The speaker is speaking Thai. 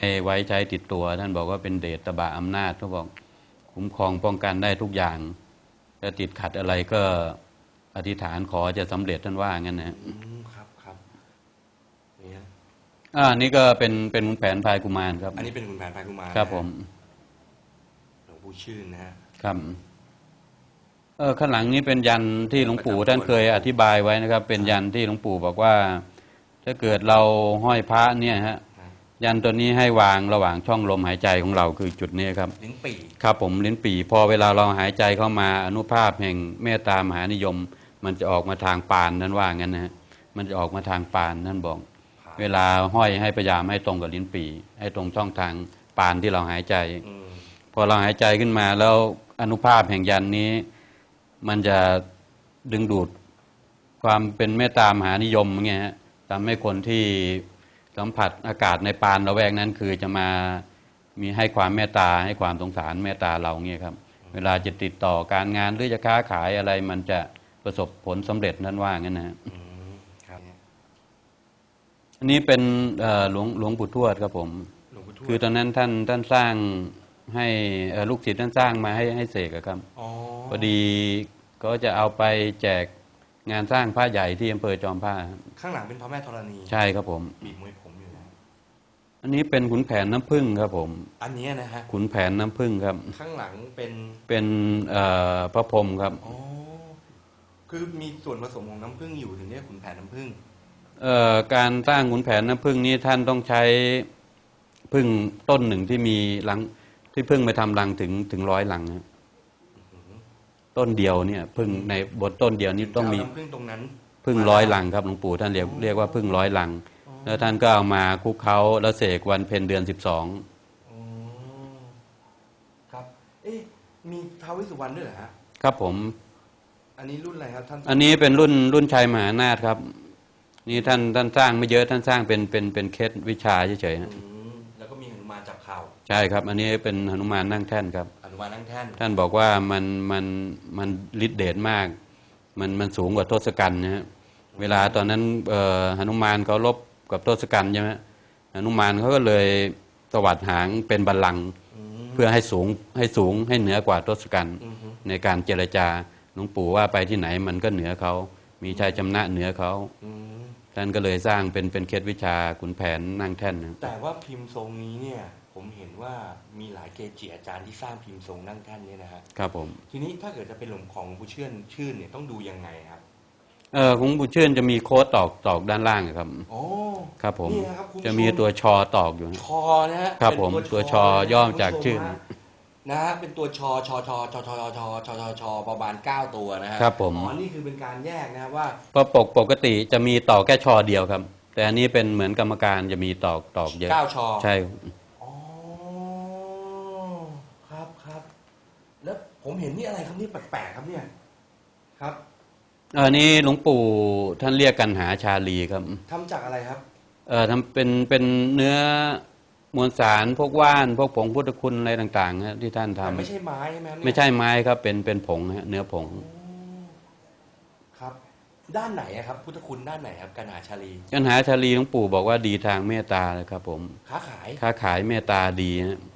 ให้ไว้ใช้ติดตัว ท่านบอกว่าเป็นเดชตบะอำนาจเขาบอกคุ้มครองป้องกันได้ทุกอย่างถ้าติดขัดอะไรก็อธิษฐานขอจะสำเร็จท่านว่างั้นนะอืมครับครับนี่ฮะอ่านี่ก็เป็นเป็นขุนแผนพายกุมารครับ อันนี้เป็นคุณแผนพายกุมารครับนะฮะผมหลวงปู่ชื่นนะฮะครับเออข้างหลังนี้เป็นยันที่หลวงปู่ท่านเคยอธิบายไว้นะครับ เป็นยันที่หลวงปู่บอกว่า ถ้าเกิดเราห้อยพระเนี่ยฮะ ยันตัวนี้ให้วางระหว่างช่องลมหายใจของเราคือจุดนี้ครับ ลิ้นปี่ ครับผมลิ้นปี่พอเวลาเราหายใจเข้ามาอนุภาพแห่งเมตตามหานิยม มันจะออกมาทางปานนั่นว่างั้นนะฮะมันจะออกมาทางปานนั่นบอกเวลาห้อยให้พยายามให้ตรงกับลิ้นปี่ให้ตรงช่องทางปานที่เราหายใจ อืมพอเราหายใจขึ้นมาแล้วอนุภาพแห่งยันนี้ มันจะดึงดูดความเป็นเมตตามหานิยมอย่างเงี้ยฮะทำให้คนที่ สัมผัสอากาศในปานระแวกนั้น คือจะมามีให้ความเมตตาให้ความสงสารเมตตาเราเงี้ยครับ เวลาจะติดต่อการงานหรือจะค้าขายอะไร มันจะประสบผลสำเร็จนั่นว่างั้นนะฮะอืมครับอันนี้เป็นเอ่อหลวงหลวงปู่ทวดครับผมหลวงปู่ทวดคือตอนนั้นท่านท่านสร้างให้เอ่อลูกศิษย์ท่านสร้างมาให้ให้เสกอะครับอ๋อพอดีก็จะเอาไปแจก งานสร้างผ้าใหญ่ที่อำเภอจอมผ้าครับข้างหลังเป็นพระแม่ธรณีใช่ครับผมบีบมวยผมอยู่นะอันนี้เป็นขุนแผนน้ำผึ้งครับผม อันเนี้ยนะฮะขุนแผนน้ำผึ้งครับ ข้างหลังเป็นเป็นเอ่อพระพรหมครับอ๋อคือมีส่วนผสมของน้ำผึ้งอยู่ถึงเรียกขุนแผนน้ำผึ้งเอ่อการสร้างขุนแผนน้ำผึ้งนี้ท่านต้องใช้ผึ้งต้นหนึ่งที่มีรังที่ผึ้งไปทำรังถึงถึงร้อยรังนะ ต้นเดียวเนี่ยผึ้งในบนต้นเดียวนี้ต้องมีจะเาน้ำผึ้งตรงนั้นพึ่งร้อยลังครับหลวงปู่ท่านเรียกเรียกว่าพึ่งร้อยลัง แล้วท่านก็เอามาคลุกเขาแล้วเสกวันเพ็ญเดือนสิบสองอ๋อครับ เอ๊ะมีท้าวเวิสุวรรณด้วยเหรอฮะครับผม อันนี้รุ่นอะไรครับท่านอันนี้เป็นรุ่นรุ่นชัยมหานาถครับ นี่ท่านท่านสร้างไม่เยอะท่านสร้างเป็นเป็นเป็นเคสวิชาเฉยๆอืนะ จับเข่าใช่ครับ อันนี้เป็นหนุมานนั่งแท่นครับอนุมานนั่งแท่นท่านบอกว่ามันมันมันฤทธิเดชมาก มันมันสูงกว่าทศกัณฐ์นะฮะเวลาตอนนั้นเอ่อหนุมานเขาลบกับทศกัณฐ์ใช่ไหมหนุมานเขาก็เลยสวัสดหางเป็นบัลลังก์อืมเพื่อให้สูงให้สูงให้เหนือกว่าทศกัณฐ์อือฮึในการเจรจาหลวงปู่ว่าไปที่ไหนมันก็เหนือเขา มีชัยชนะเหนือเขาอืม ท่านก็เลยสร้างเป็นเป็นเคล็ดวิชาขุนแผนนั่งแท่นนะแต่ว่าพิมพ์ทรงนี้เนี่ยผมเห็นว่ามีหลายเกจิอาจารย์ที่สร้างพิมพ์ทรงนั่งแท่นเนี่ยนะฮะครับผมทีนี้ถ้าเกิดจะเป็นหลวงของหลวงปู่เชื่อนชื่นเนี่ยต้องดูยังไงครับเออของปู่เชื่อนจะมีโค้ดตอกตอกด้านล่างอะครับโอ้ครับผมนี่นะครับคุณผู้ชมจะมีตัวชอตอกอยู่นะชอนะฮะครับเป็นผมตัวชอย่อมาจากชื่อคุณผู้ชมฮะ นะฮะเป็นตัวชอชอชอชอชอชอชอชอชอชอประมาณเก้าตัวนะฮะครับผม อ๋อนี่คือเป็นการแยกนะครับว่าเพราะปกปกติจะมีตอกแค่ชอเดียวครับ แต่อันนี้เป็นเหมือนกรรมการจะมีตอกตอกเยอะเก้าชอใช่ อ๋อครับครับ แล้วผมเห็นนี่อะไรครับนี่แปลกๆครับเนี่ย ครับอันนี้หลวงปู่ท่านเรียกกันหาชาลีครับทำจากอะไรครับ เอ่อทำเป็นเป็นเนื้อ มวลสารพวกว่านพวกผงพุทธคุณอะไรต่างๆฮะที่ท่านทำแต่ไม่ใช่ไม้ใช่ไหมครับเนี่ยไม่ใช่ไม้ครับเป็นเป็นผงฮะเนื้อผงครับ ด้านไหนอะครับ พุทธคุณด้านไหนครับการหาชาลีกันหาชาลีหลวงปู่บอกว่าดีทางเมตตาเลยครับ ผมค้าขายค้าขายเมตตาดีฮะอ